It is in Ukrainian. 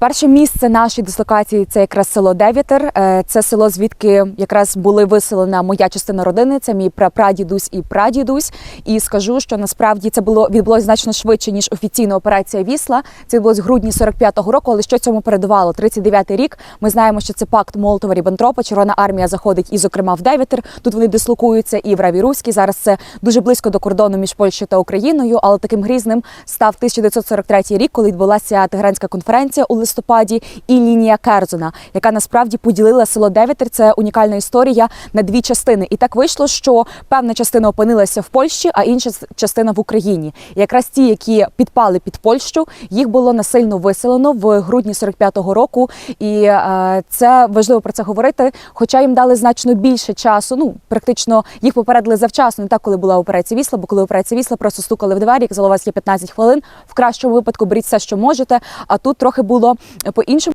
Перше місце нашої дислокації це якраз село Дев'ятер. Е, Це село, звідки якраз були виселена моя частина родини. Це мій прапрадідусь і прадідусь. І скажу, що насправді це було відбулося значно швидше ніж офіційна операція Вісла. Це відбулося в грудні 45-го року. Але що цьому передувало? 39-й рік. Ми знаємо, що це пакт Молотова Ріббентропа. Червона армія заходить і, зокрема, в Дев'ятер. Тут вони дислокуються і в Раві Руській. Зараз це дуже близько до кордону між Польщею та Україною. Але таким грізним став 1943 рік, коли відбулася Тегеранська конференція у листопаді, і лінія Керзона, яка насправді поділила село Дев'ятер. Це унікальна історія на дві частини. І так вийшло, що певна частина опинилася в Польщі, а інша частина в Україні. І якраз ті, які підпали під Польщу, їх було насильно виселено в грудні 45-го року. І е, це важливо про це говорити. Хоча їм дали значно більше часу. Ну практично їх попередили завчасно, не так, коли була операція Вісла, бо коли операція Вісла просто стукали в двері, казали, у вас є 15 хвилин. В кращому випадку беріть все, що можете. А тут трохи було по іншому.